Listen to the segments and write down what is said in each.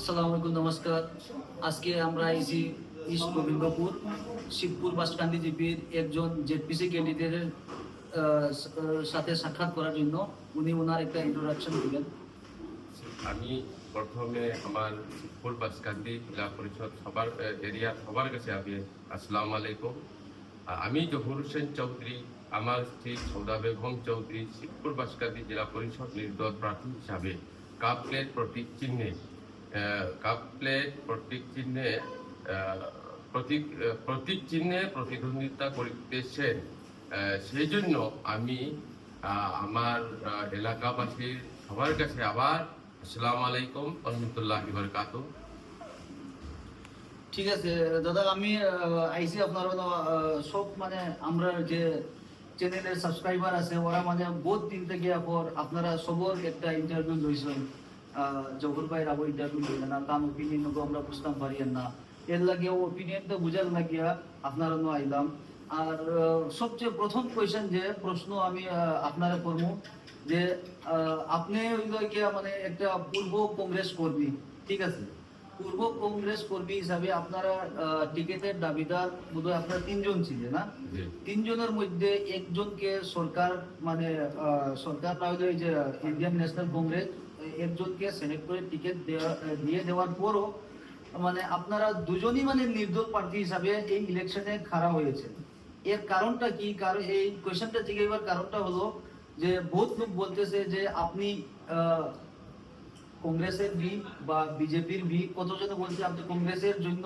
আসসালামু আলাইকুম, নমস্কার। আজকে আমরা এসি ইস্ট গোবিন্দপুর, শিবপুর বাসকান্দি জিপির একজন জেডপিসি ক্যান্ডিডেটের সাথে সাক্ষাৎ করার জন্য উনি ওনার একটা ইন্ট্রোডাকশন দিলেন আমি প্রথমে আমার শিবপুর বাসকান্দি জেলা পরিষদ সবার এরিয়া সবার কাছে আমি আসসালামু আলাইকুম। আমি জহুর হোসেন চৌধুরী, আমার স্ত্রী সৌদা বেগম চৌধুরী শিবপুর বাসকান্দি জেলা পরিষদ নির্দল প্রার্থী হিসাবে কাপ প্লেট প্রতীক চিহ্নে কাপ প্লেট, প্রতীক চিহ্নে প্রতীক প্রতীক চিহ্নে প্রতিদ্বন্দ্বিতা করিতেছেন। সেই জন্য আমি আমার এলাকাবাসীর সবার কাছে আবার আসসালামু আলাইকুম, রহমতুল্লাহ বরকাত ঠিক আছে, দাদা, আমি আইসি আপনার সব মানে আমরা যে চ্যানেলের সাবস্ক্রাইবার আছে, ওরা মানে বহুত দিন থেকে পর আপনারা সবর একটা ইন্টারভিউ লইছেন। জহুর ভাই রাবো ইন্টারভিউ লইলেন না কাম ওপিনিয়ন আমরা বুঝতাম পারি না। এর লাগে ওপিনিয়ন তো বুঝার লাগিয়া আপনারা নো আইলাম। আর সবচেয়ে প্রথম কোয়েশন যে প্রশ্ন আমি আপনারা করব যে আপনি গিয়া মানে একটা পূর্ব কংগ্রেস কর্মী ঠিক আছে? পূর্ব কংগ্রেস কর্মী হিসাবে আপনারা টিকেটের দাবিদার বোধহয় আপনারা তিনজন ছিলেন না? তিনজনের মধ্যে একজনকে সরকার মানে সরকার না হলে যে ইন্ডিয়ান ন্যাশনাল কংগ্রেস একজনকে সিলেক্ট করে টিকিট দিয়ে দেওয়ার পরও মানে আপনারা দুজনই মানে নির্দল প্রার্থী হিসাবে এই ইলেকশনে খাড়া হয়েছে এর কারণটা কি? কারণ এই কোয়েশ্চেনটা জিজ্ঞাসার কারণটা হলো যে বহুত লোক বলতেছে যে আপনি কংগ্রেসের বি বা বিজেপির বি কতজন বলছে আপনি কংগ্রেসের জন্য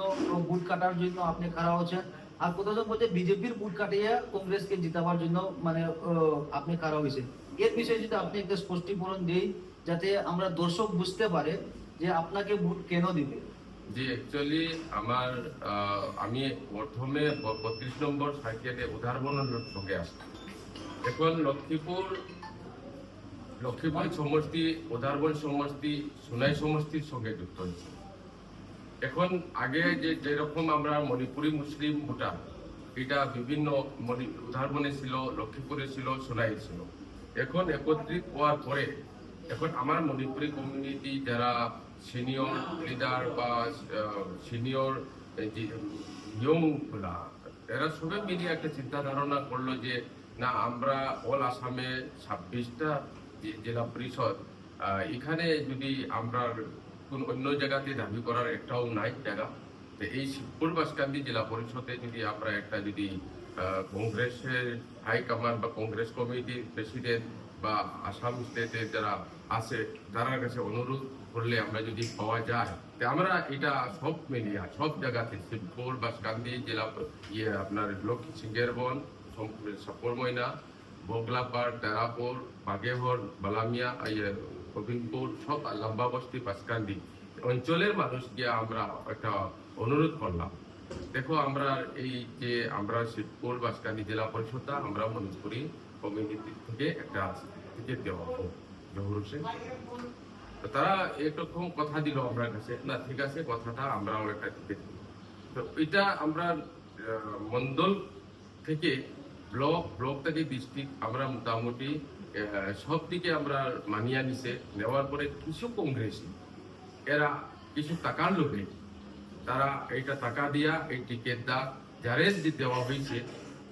বুট কাটার জন্য আপনি খাড়া হচ্ছেন? আর কতজন বলছে বিজেপির বুট কাটিয়ে কংগ্রেসকে জিতাবার জন্য মানে আপনি খাড়া হয়েছেন? এর বিষয়ে যদি আপনি একটা স্পষ্টীকরণ দিই যাতে আমরা দর্শক বুঝতে পারে যে আপনাকে ভোট কেন দিবে। জি অ্যাকচুয়ালি আমার আমি প্রথমে বত্রিশ নম্বর সাইকেলে উদাহরণের সঙ্গে আসছি। এখন লক্ষ্মীপুর লক্ষ্মীপুর সমষ্টি, উদারবন সমষ্টি, সোনাই সমষ্টির সঙ্গে যুক্ত হয়েছে। এখন আগে যে, যেরকম আমরা মণিপুরি মুসলিম ভোটার, এটা বিভিন্ন উদাহরণে ছিল, লক্ষ্মীপুরে ছিল সোনাই ছিল। এখন একত্রিত হওয়ার পরে এখন আমার মণিপুরি কমিউনিটি যারা সিনিয়র লিডার বা সিনিয়র ইয়ংগুলা এরা সবাই মিলিয়ে একটা চিন্তা ধারণা করল যে, না, আমরা অল আসামে ছাব্বিশটা জেলা পরিষদ এখানে যদি আমরা কোন অন্য জায়গাতে দাবি করার একটাও নাই জায়গা, তো এই শিবপুর বাসকান্দি জেলা পরিষদে যদি আমরা একটা যদি কংগ্রেসের হাইকমান্ড বা কংগ্রেস কমিটির প্রেসিডেন্ট বা আসাম স্টেটের যারা আছে তারা কাছে অনুরোধ করলে আমরা যদি পাওয়া যায় তো আমরা এটা সব মিলিয়ে সব জায়গাতে শিবপুর বাসকান্দি জেলা ইয়ে আপনার লক্ষ্মী সিংহের বন সাপর ময়না বগলাপাড় তেরাপুর বাগেহর বালামিয়া ইয়ে, গোবিন্দপুর সব লম্বা বস্তি বাসকান্দি অঞ্চলের মানুষকে আমরা একটা অনুরোধ করলাম। দেখো আমরা এই যে আমরা শিবপুর বাসকান্দি জেলা পরিষদটা আমরা মণিপুরি কমিউনিটি থেকে একটা টিকিট দেওয়া হোক জহুর হোসেন তারা এরকম কথা দিল আমরা কাছে, না, ঠিক আছে, কথাটা আমরাও একটা টিকিট দিব। তো এটা আমরা মন্ডল থেকে ব্লক ব্লক থেকে ডিস্ট্রিক্ট আমরা মোটামুটি সব দিকে আমরা মানিয়া নিছে। নেওয়ার পরে কিছু কংগ্রেসি এরা কিছু টাকার লোভে তারা এইটা টাকা দিয়া এই টিকিট দা যারে দেওয়া হয়েছে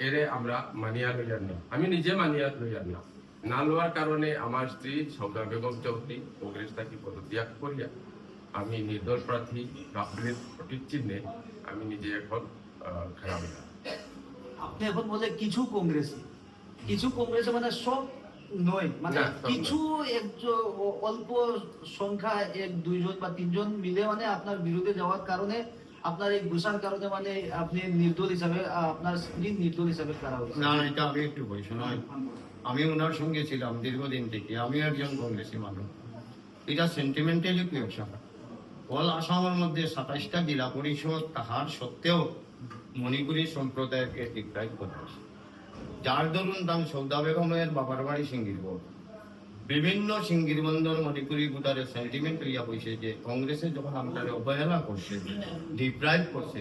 এরে আমরা মানিয়া লইয়ার না আমি নিজে মানিয়া লইয়ার না না লওয়ার কারণে আমার স্ত্রী সৌদা বেগম চৌধুরী কংগ্রেস থাকি পদত্যাগ করিয়া আমি নির্দল প্রার্থী রাহুলের প্রতীক চিহ্নে আমি নিজে এখন খারাপ হইলাম। আপনি এখন বলে কিছু কংগ্রেস। কিছু কংগ্রেস মানে সব নয়। মানে কিছু একজন অল্প সংখ্যা এক দুইজন বা তিনজন মিলে মানে আপনার বিরুদ্ধে যাওয়ার কারণে আপনার এই ঘুষার কারণে মানে আপনি নির্দল হিসাবে আপনার স্ত্রী নির্দল হিসাবে না এটা আমি একটু বলি শোনাই আমি ওনার সঙ্গে ছিলাম দীর্ঘদিন থেকে, আমি একজন কংগ্রেসি মানুষ। এটা সেন্টিমেন্টালি কুয়েকশন অল আসামের মধ্যে সাতাইশটা জেলা পরিষদ তাহার সত্ত্বেও মণিপুরী সম্প্রদায়কে ডিপ্রাইভ করা। যার দরুন দাম সৌদা বেগমের বাবার বাড়ি সিঙ্গির বিভিন্ন সিঙ্গির বন্দর মণিপুরী ভোটারের সেন্টিমেন্ট হইয়া হয়েছে যে কংগ্রেসে যখন আমরা অবহেলা করছে ডিপ্রাইভ করছে,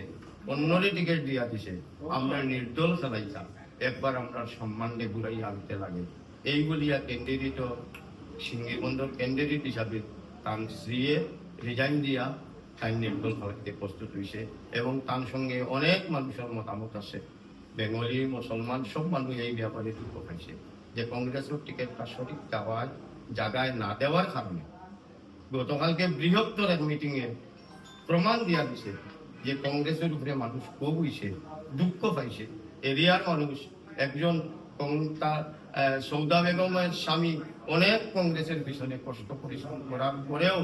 অন্যরে টিকিট দিয়া দিছে, আমরা নির্দল খেলাইতাম একবার আমরা সম্মান দিয়ে ঘুরাই আনতে লাগে। এই বলিয়া ক্যান্ডিডেট সিঙ্গির বন্দর ক্যান্ডিডেট হিসাবে তার স্ত্রীয়ে রিজাইন দিয়া তাই নির্দল হওয়াতে প্রস্তুত হয়েছে এবং তার সঙ্গে অনেক মানুষের মতামত আছে। বেঙ্গলি, মুসলমান, সব মানুষ এই ব্যাপারে দুঃখ পাইছে। যে কংগ্রেসের টিকিটটা সঠিক দেওয়ার জায়গায় না দেওয়ার কারণে গতকালকে বৃহত্তর এক মিটিংয়ে প্রমাণ দিয়া দিছে যে কংগ্রেসের উপরে মানুষ ক্ষোভ হইছে, দুঃখ পাইছে। এরিয়ার মানুষ, একজন তার সৌদা বেগমের স্বামী অনেক কংগ্রেসের পিছনে কষ্ট পরিশ্রম করার পরেও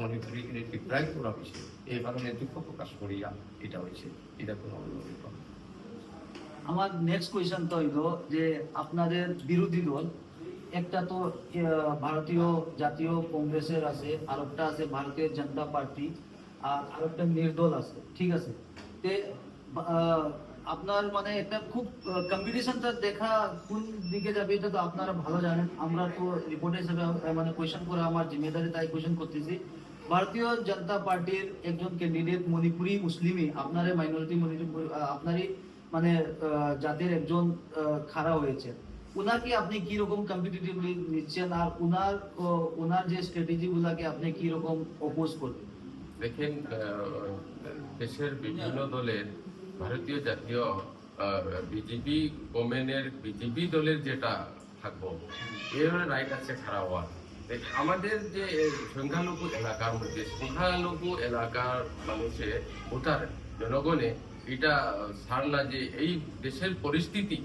মনে করি ডিপ্রাইভ করা হয়েছে এই কারণে দুঃখ প্রকাশ করিয়া এটা হয়েছে এটা কোনো অন্য। আমার নেক্সট কোয়েশ্চন তো হইল যে আপনাদের বিরোধী দল, একটা তো ভারতীয় জাতীয় কংগ্রেসের আছে, আরেকটা আছে ভারতীয় জনতা পার্টি, আর আরেকটা নির্দল আছে, ঠিক আছে? তে আপনার মানে একটা খুব কম্পিটিশনটা দেখা কোন দিকে যাবে এটা তো আপনারা ভালো জানেন। আমরা তো রিপোর্ট হিসেবে মানে কোয়েশ্চেন করে আমার জিম্মেদারি তাই কোয়েশ্চেন করতেছি। ভারতীয় জনতা পার্টির একজন ক্যান্ডিডেট মণিপুরি মুসলিমই আপনার মাইনরিটি মণিপুরি আপনারই মানে জাতির একজন খাড়া হয়েছে। উনাকে আপনি কি রকম কম্পিটিটিভলি নিচ্ছেন আর উনার ও, উনার যে স্ট্র্যাটেজি গুলাকে আপনি কি রকম অপোজ করবেন? দেখেন দেশের বিভিন্ন দলের ভারতীয় জাতীয় বিজেপি গভর্নমেন্টের বিজেপি দলের যেটা থাকব এর রাইট আছে খারাপ হওয়ার। আমাদের যে সংখ্যালঘু এলাকার মধ্যে সংখ্যালঘু এলাকার মানুষের ভোটার জনগণে এটা না যে এই দেশের পরিস্থিতি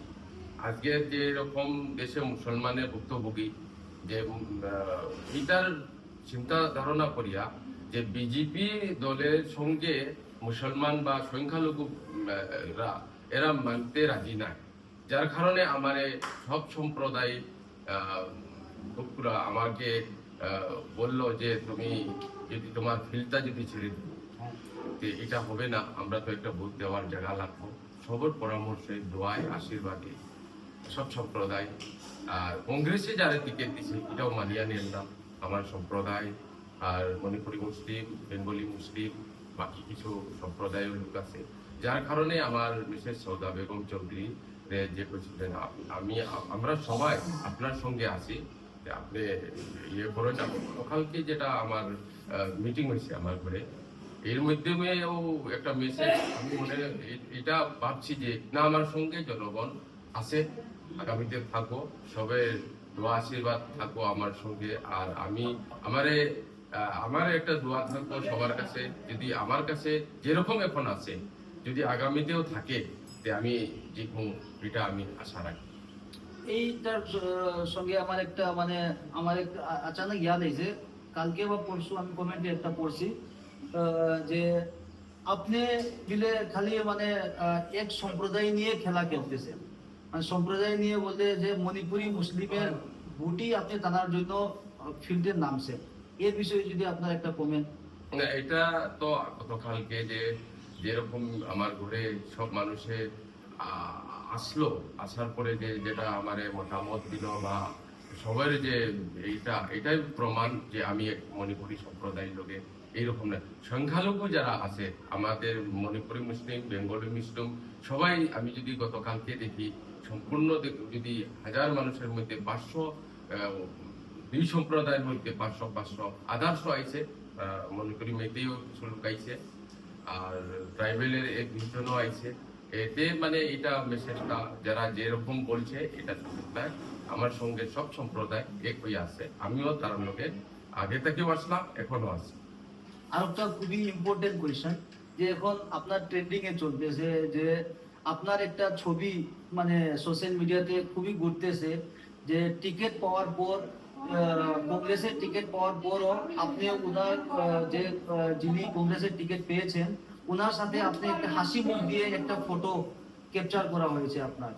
আজকে যে রকম দেশে মুসলমানের ভুক্তভোগী যে এটার চিন্তা ধারণা করিয়া যে বিজেপি দলের সঙ্গে মুসলমান বা সংখ্যালঘু উম, আহ, রা এরা মানতে রাজি নাই। যার কারণে আমার সব সম্প্রদায় লোকরা আমাকে বলল যে তুমি যদি তোমার ফিল্ডটা যদি ছেড়ে দিও যে এটা হবে না, আমরা তো একটা ভোট দেওয়ার জায়গা লাগবো। সবর পরামর্শে, দোয়ায়, আশীর্বাদে, সব সম্প্রদায়। আর কংগ্রেসে যারা টিকিট দিছে, এটাও মানিয়া নিলাম আমার সম্প্রদায়, আর মণিপুরি মুসলিম, বেঙ্গলি মুসলিম, বাকি কিছু সম্প্রদায়ের লোক আছে। যার কারণে আমার মিসেস সৌদা বেগম চৌধুরী যে আপ- আমি আমরা সবাই আপনার সঙ্গে আছি। আপনি ইয়ে করে করেন সকালকে যেটা আমার মিটিং হয়েছে আমার ঘরে এর মাধ্যমেও একটা মেসেজ আমি মনে এটা ভাবছি যে না, আমার সঙ্গে জনগণ আছে, আগামীতে থাকব, সবে দোয়া আশীর্বাদ থাকব আমার সঙ্গে। আর আমি, আমারে আমার একটা দোয়া থাকব সবার কাছে, যদি আমার কাছে যেরকম এখন আছে, যদি আগামীতেও থাকে, তে আমি জিতবো এটা আমি আশা রাখি। এইটার সঙ্গে আমার একটা মানে আমার একটা আচানক ইয়াদ হয়েছে কালকে বা পরশু আমি কমেন্টে একটা পড়ছি। যে আপনি বিলে খালি মানে এক সম্প্রদায় নিয়ে খেলা খেলতেছে। মানে সম্প্রদায় নিয়ে বলতে যে মণিপুরি মুসলিমের বুটি আপনি টানার জন্য ফিল্ডে নামছে। এর বিষয়ে যদি আপনার একটা কমেন্ট এটা তো গতকালকে যে যেরকম আমার ঘরে সব মানুষে আ- আসলো, আসার পরে যে যেটা আমার মতামত দিল বা সবার যে এইটা, এটাই প্রমাণ যে আমি এক মণিপুরি সম্প্রদায়ের লোকে এইরকম না। সংখ্যালঘু যারা আছে, আমাদের মণিপুরি মুসলিম, বেঙ্গলি মুসলিম, সবাই আমি যদি গতকালকে দেখি, সম্পূর্ণ যদি হাজার মানুষের মধ্যে পাঁচশো দুই সম্প্রদায়ের মধ্যে পাঁচশো পাঁচশো, আদার্স আইছে মণিপুরি মেয়েতেও লোক আইছে, আর ট্রাইবেলের এক দুজনও আইছে। এতে মানে এটা মেসেজটা যারা যেরকম বলছে, এটা সম্প্রদায় আমার সঙ্গে সব সম্প্রদায় এক হয়ে আছে। আমিও তার লোকে আগে থেকেও আসলাম এখনও আছি। আর একটা খুবই ইম্পর্টেন্ট কোয়েশ্চেন যে এখন আপনার ট্রেন্ডিং এ চলতেছে, যে আপনার একটা ছবি মানে সোশ্যাল মিডিয়াতে খুবই ঘুরতেছে, যে টিকিট পাওয়ার পর কংগ্রেসের টিকিট পাওয়ার পরও আপনি ওনার যে যিনি কংগ্রেসের টিকিট পেয়েছেন ওনার সাথে আপনি একটা হাসি মুখ দিয়ে একটা ফটো ক্যাপচার করা হয়েছে আপনার।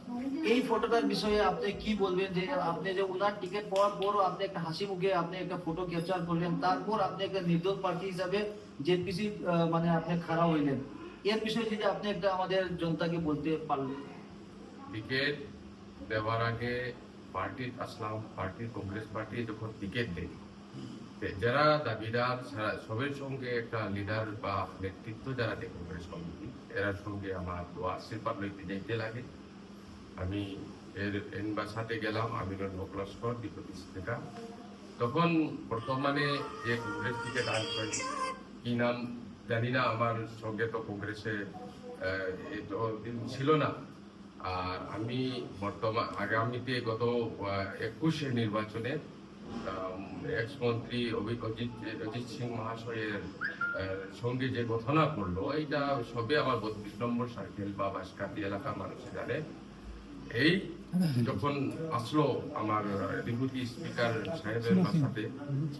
এই ফটোটার বিষয়ে আপনি কি বলবেন যে আপনি যে ওনার টিকিট পাওয়ার পরও আপনি একটা হাসি মুখে আপনি একটা ফটো ক্যাপচার করলেন, তারপর আপনি একটা নির্দল প্রার্থী হিসাবে জেপিসি মানে আপনি খাড়া হইলেন। এর বিষয়ে যদি আপনি একটা আমাদের জনতাকে বলতে পারলেন। টিকিট দেওয়ার আগে পার্টি আসলাম পার্টি কংগ্রেস পার্টি যখন টিকিট দেয় যারা দাবিদার সবের সঙ্গে একটা লিডার বা নেতৃত্ব যারা কংগ্রেস কমিটি এরার সঙ্গে আমার দোয়া, আশীর্বাদ লইতে যাইতে লাগে। আমি এর এনবাসাতে গেলাম আমি হক লস্কর ডিপোটিস থেকে তখন বর্তমানে যে কংগ্রেস থেকে ডান্স হয় কি নাম জানি না, আমার সঙ্গে তো কংগ্রেসে দিন ছিল না। আর আমি বর্তমান আগামীতে গত একুশে নির্বাচনে এক্স মন্ত্রী অজিত অজিত সিং মহাশয়ের সঙ্গে যে ঘটনা করল এইটা সবে আমার বত্রিশ নম্বর সার্কেল বা বাসকাতি এলাকার মানুষ জানে। এই যখন আসলো আমার ডেপুটি স্পিকার সাহেবের সাথে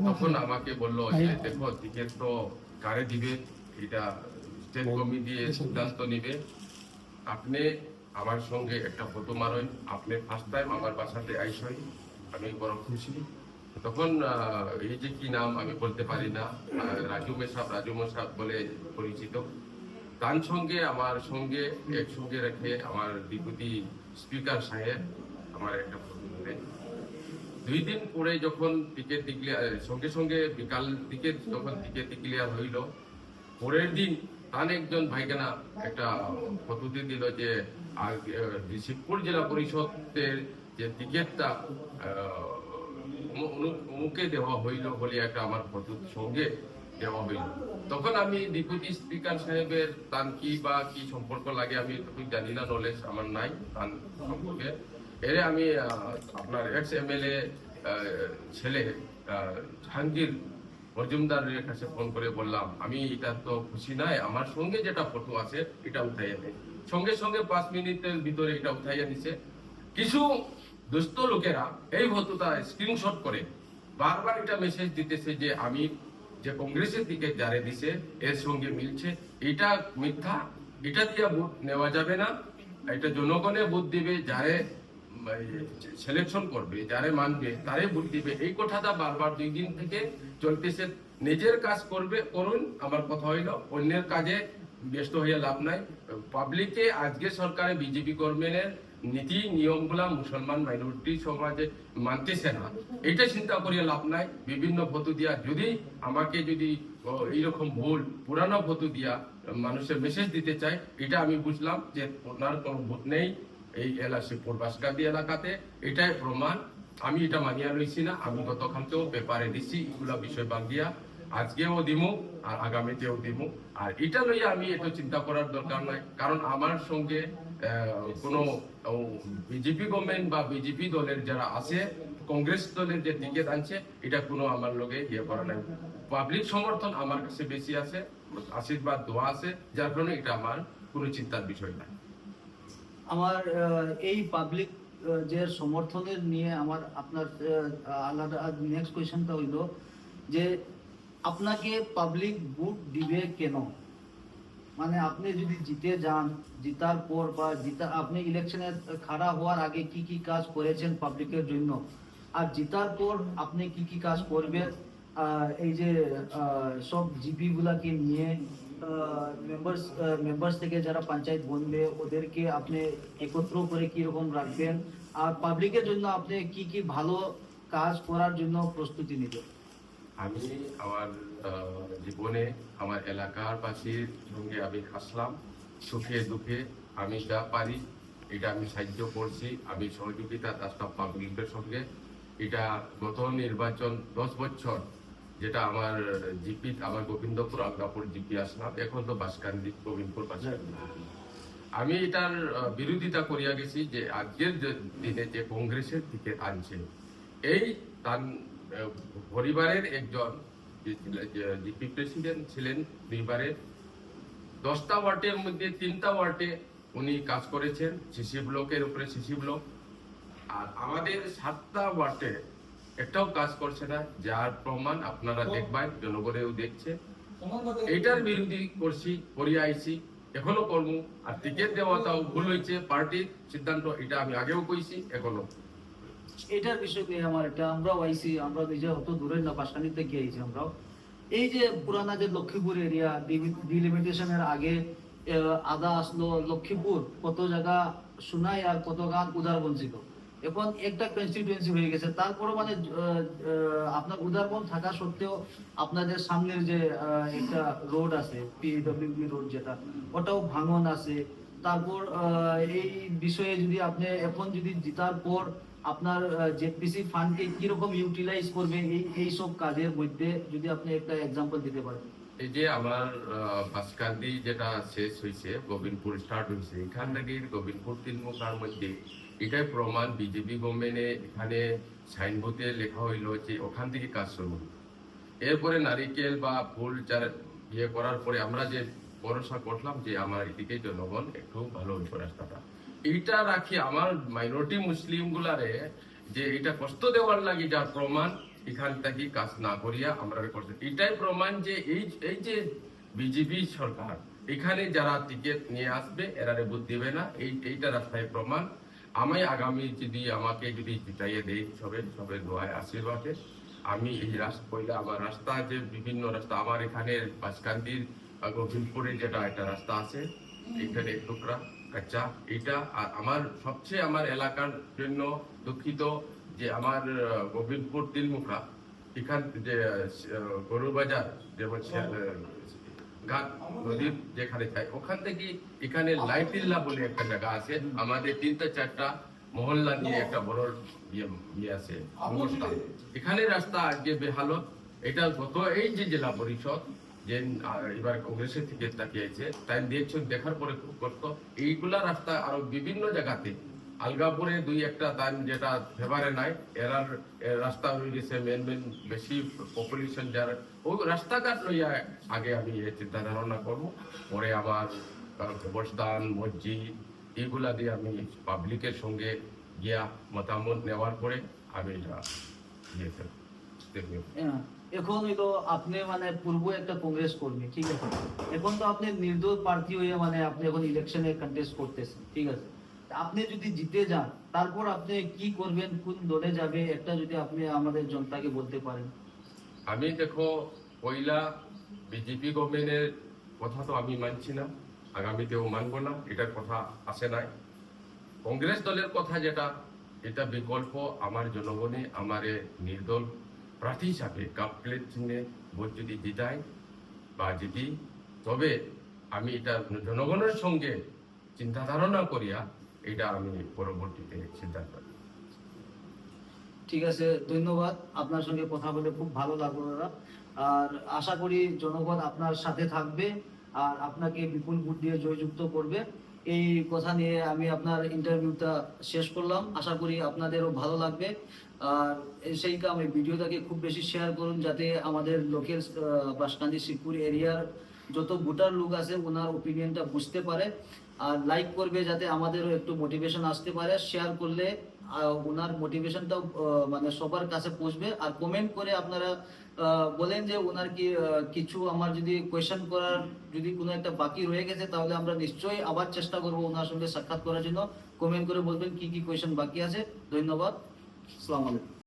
তখন আমাকে বলল যে দেখো টিকিট তো কারে দিবে? এটা স্টেট কমিটি সিদ্ধান্ত নিবে। আপনি আমার সঙ্গে একটা ফটো মারেন। আপনি ফার্স্ট টাইম আমার বাসাতে আইসই। আমি বড় খুশি। তখন এই যে কি নাম আমি বলতে পারি না রাজু মেসাব রাজু মেসাব বলে পরিচিত। তার সঙ্গে, আমার সঙ্গে একসঙ্গে রেখে আমার ডেপুটি স্পিকার সাহেব, আমার একটা দুই দিন পরে যখন টিকিট ডিক্লেয়ার সঙ্গে সঙ্গে বিকাল দিকে যখন টিকিট ডিক্লেয়ার হইল, পরের দিন তার একজন ভাইগানা একটা পদ্ধতি দিল যে শিবপুর জেলা পরিষদের যে টিকিটটা অমুকে দেওয়া হইল বলে একটা আমার পদ্ধতি সঙ্গে দেওয়া হইল। তখন আমি ডেপুটি স্পিকার সাহেবের তান কি বা কি সম্পর্ক লাগে আমি জানি না নলেজ আমার নাই তান সম্পর্কে। এরে আমি আপনার এক্স এম এল এ ছেলে জাহাঙ্গীর মজুমদারের কাছে ফোন করে বললাম, আমি এটা তো খুশি নাই, আমার সঙ্গে যেটা ফটো আছে, এটা উঠাইয়া দেয় সঙ্গে সঙ্গে পাঁচ মিনিটের ভিতরে এটা উঠাইয়া দিছে। কিছু দুস্থ লোকেরা এই ফটোটা স্ক্রিনশট করে বারবার এটা মেসেজ দিতেছে যে আমি যে কংগ্রেসের দিকে যারে দিছে, এর সঙ্গে মিলছে। এটা মিথ্যা, এটা দিয়ে ভোট নেওয়া যাবে না। এটা জনগণে ভোট দিবে, যারে সিলেকশন করবে, যারে মানবে, তারে ভোট দিবে। এই কথাটা বারবার দুই দিন থেকে চলতেছে। নিজের কাজ করবে, করুন, আমার কথা হইল। অন্যের কাজে ব্যস্ত হয়ে লাভ নাই। পাবলিকে আজকে সরকারে বিজেপি গভর্নমেন্টের নীতি, নিয়মগুলা মুসলমান মাইনরিটি সমাজে মানতেছে না। এটা চিন্তা করিয়ে লাভ নাই। বিভিন্ন ফটো দিয়া যদি আমাকে যদি এইরকম ভুল, পুরানো ফটো দিয়া মানুষের মেসেজ দিতে চায়, এটা আমি বুঝলাম যে ওনার কোনো ভোট নেই এই এলাকা পূর্বাসকান্দি এলাকাতে। এটাই প্রমাণ। আমি এটা মানিয়া রইছি না। আমি গতকালকেও পেপারে দিছি, এগুলা বিষয় বাদ দিয়া। আজকেও দিমু আর আগামীতেও দিমু। আর এটা লইয়া আমি এত চিন্তা করার দরকার নাই। কারণ আমার সঙ্গে কোনো বিজেপি গভর্নমেন্ট বা বিজেপি দলের যারা আছে কংগ্রেস দলের যে টিকিট আনছে এটা কোনো আমার লগে ইয়ে করা নাই। পাবলিক সমর্থন আমার কাছে বেশি আছে আশীর্বাদ দোয়া আছে যার কারণে এটা আমার কোনো চিন্তার বিষয় নাই। আমার এই পাবলিক যে সমর্থনের নিয়ে আমার আপনার আলাদা নেক্সট কোয়েশ্চনটা হইল যে আপনাকে পাবলিক ভোট দিবে কেন? মানে আপনি যদি জিতে যান, জিতার পর বা জিতা, আপনি ইলেকশনে খাড়া হওয়ার আগে কি কি কাজ করেছেন পাবলিকের জন্য? আর জিতার পর আপনি কি কি কাজ করবেন? এই যে সব জিপি গুলাকে নিয়ে মেম্বার্স মেম্বার্স থেকে যারা পঞ্চায়েত বনবে ওদেরকে আপনি একত্র করে কীরকম রাখবেন? আর পাবলিকের জন্য আপনি কি কি ভালো কাজ করার জন্য প্রস্তুতি নেবেন? আমি আমার জীবনে আমার এলাকার বাসীর সঙ্গে আমি আসলাম সুখে দুঃখে আমি যা পারি, এটা আমি সাহায্য করছি। আমি সহযোগিতা রাস্তা পাবলিকের সঙ্গে। এটা গত নির্বাচন দশ বছর যেটা আমার জিপি, আমার গোবিন্দপুর আগ্রাপুর জিপি আসলাম এখন তো বাসকান্দি, গোবিন্দপুর আমি এটার বিরোধিতা করিয়া গেছি যে আজকের দিনে যে কংগ্রেসের দিকে আনছে, এই পরিবারের একজন জিপি প্রেসিডেন্ট ছিলেন দুইবারের দশটা ওয়ার্ডের মধ্যে তিনটা ওয়ার্ডে উনি কাজ করেছেন সিসি ব্লকের উপরে সিসি ব্লক। আর আমাদের সাতটা ওয়ার্ডে একটাও কাজ করছে না যার প্রমাণ আপনারা দেখবেন জনগণেও দেখছে। এইটার বিরোধী করছি করিয়া আইছি এখনও করব। আর টিকিট দেওয়াটাও ভুল হয়েছে পার্টির সিদ্ধান্ত এটা আমি আগেও কইছি এখনও। এটার বিষয় নিয়ে আমার? একটা আমরাও আইসি আমরা নিজে অত দূরে না পাশানি থেকে আইছি আমরাও। এই যে পুরানা যে লক্ষ্মীপুর এরিয়া ডিলিমিটেশনের আগে আদা আসলো লক্ষ্মীপুর, কত জায়গা সোনাই আর কত গান উদারবন ছিল। এখন একটা কনস্টিটুয়েন্সি হয়ে গেছে। তারপরে মানে আপনার উদারবন থাকা সত্ত্বেও আপনাদের সামনের যে একটা রোড আছে পিডব্লিউডি রোড যেটা, ওটাও ভাঙন আছে। তারপর এই বিষয়ে যদি আপনি এখন যদি জিতার পর আপনার জেপিসি ফান্ডকে কীরকম ইউটিলাইজ করবে? এই এই সব কাজের মধ্যে যদি আপনি একটা এক্সাম্পল দিতে পারেন। এই যে আমার বাসকান্দি যেটা শেষ হয়েছে গোবিন্দপুর স্টার্ট হয়েছে এখান থেকে গোবিন্দপুর তিনমুখার মধ্যে এটাই প্রমাণ বিজেপি গভর্নমেন্টে এখানে সাইনবোর্ডে লেখা হইল যে ওখান থেকে কাজ শুরু এরপরে নারিকেল বা ফুল চার ইয়ে করার পরে আমরা যে ভরসা করলাম যে আমার এদিকে জনগণ একটু ভালো হইব রাস্তাটা এইটা রাখি আমার মাইনরিটি মুসলিম গুলারে যে এটা কষ্ট দেওয়ার লাগি যার প্রমাণ এখান থেকে কাজ না করিয়া আমরা করছি। এটাই প্রমাণ যে এই এই যে বিজেপি সরকার, এখানে যারা টিকিট নিয়ে আসবে, এরারে বুদ্ধ দিবে না। এই, এইটা রাস্তায় প্রমাণ। আমি আগামী যদি আমাকে যদি জিতাইয়ে দেয় সবে সবে দোয়ায় আশীর্বাদে, আমি এই রাস্তা পয়লা আমার রাস্তা যে বিভিন্ন রাস্তা, আমার এখানে বাসকান্দির গোবিন্দপুরে যেটা একটা রাস্তা আছে এখানে এক টুকরা কাঁচা। এটা আর আমার সবচেয়ে আমার এলাকার জন্য দুঃখিত যে আমার গোবিন্দপুর তিলমুখা এখান যে আহ, গরুর বাজার যেমন ঘাট নদীর যেখানে যায় ওখান থেকে এখানে লাইটিল্লা বলে একটা জায়গা আছে। আমাদের তিনটা চারটা মহল্লা নিয়ে একটা বড় ইয়ে ইয়ে আছে। এখানে রাস্তা আজকে বেহালত এটা গত এই যে জেলা পরিষদ যে এবার কংগ্রেসের থেকে তাকিয়েছে তাই দেখছেন দেখার পরে খুব কষ্ট। এইগুলা রাস্তা আরও বিভিন্ন জায়গাতে আলগাপুরে দুই একটা তান যেটা ফেভারে নাই, এরার এর রাস্তা হয়ে গেছে মেন মেন বেশি পপুলেশন যার। ওই রাস্তাঘাট লইয়া আগে আমি চিন্তা ধারণা করব, পরে আবার কবরস্থান মসজিদ এগুলা দিয়ে আমি পাবলিকের সঙ্গে গিয়া মতামত নেওয়ার পরে আমি এটা ইয়ে এখন হইল আপনি মানে পূর্ব একটা কংগ্রেস কর্মী, ঠিক আছে? এখন তো আপনি নির্দল প্রার্থী হয়ে মানে আপনি এখন ইলেকশনে কন্টেস্ট করতেছেন, ঠিক আছে? আপনি যদি জিতে যান, তারপর আপনি কি করবেন, কোন দলে যাবে, একটা যদি আপনি আমাদের জনতাকে বলতে পারেন। আমি দেখো, পয়লা বিজেপি গভর্নমেন্টের কথা তো আমি মানছি না, আগামীতেও মানব না, এটার কথা আসে নাই। কংগ্রেস দলের কথা যেটা, এটা বিকল্প আমার জনগণে আমারে নির্দল প্রার্থী হিসাবে কাপ প্লেট চিহ্নে ভোট যদি জিতায় বা জিতি, তবে আমি এটা জনগণের সঙ্গে চিন্তা ধারণা করিয়া এটা আমি পরবর্তীতে সিদ্ধান্ত। ঠিক আছে, ধন্যবাদ। আপনার সঙ্গে কথা বলে খুব ভালো লাগল আর আশা করি জনগণ আপনার সাথে থাকবে আর আপনাকে বিপুল ভোট দিয়ে জয়যুক্ত করবে। এই কথা নিয়ে আমি আপনার ইন্টারভিউটা শেষ করলাম। আশা করি আপনাদেরও ভালো লাগবে। আর সেই কামে ভিডিওটাকে খুব বেশি শেয়ার করুন যাতে আমাদের লোকের বাসকান্দি শিবপুর এরিয়ার যত ভোটার লোক আছে ওনার ওপিনিয়নটা বুঝতে পারে। আর লাইক করবে যাতে আমাদেরও একটু মোটিভেশন আসতে পারে। শেয়ার করলে ওনার মোটিভেশনটাও মানে সবার কাছে পৌঁছবে। আর কমেন্ট করে আপনারা বলেন যে ওনার কি কিছু আমার যদি কোয়েশ্চেন করার যদি কোনো একটা বাকি রয়ে গেছে, তাহলে আমরা নিশ্চয়ই আবার চেষ্টা করব ওনার সঙ্গে সাক্ষাৎ করার জন্য। কমেন্ট করে বলবেন কি কি কোয়েশ্চেন বাকি আছে। ধন্যবাদ। আলাইকুম।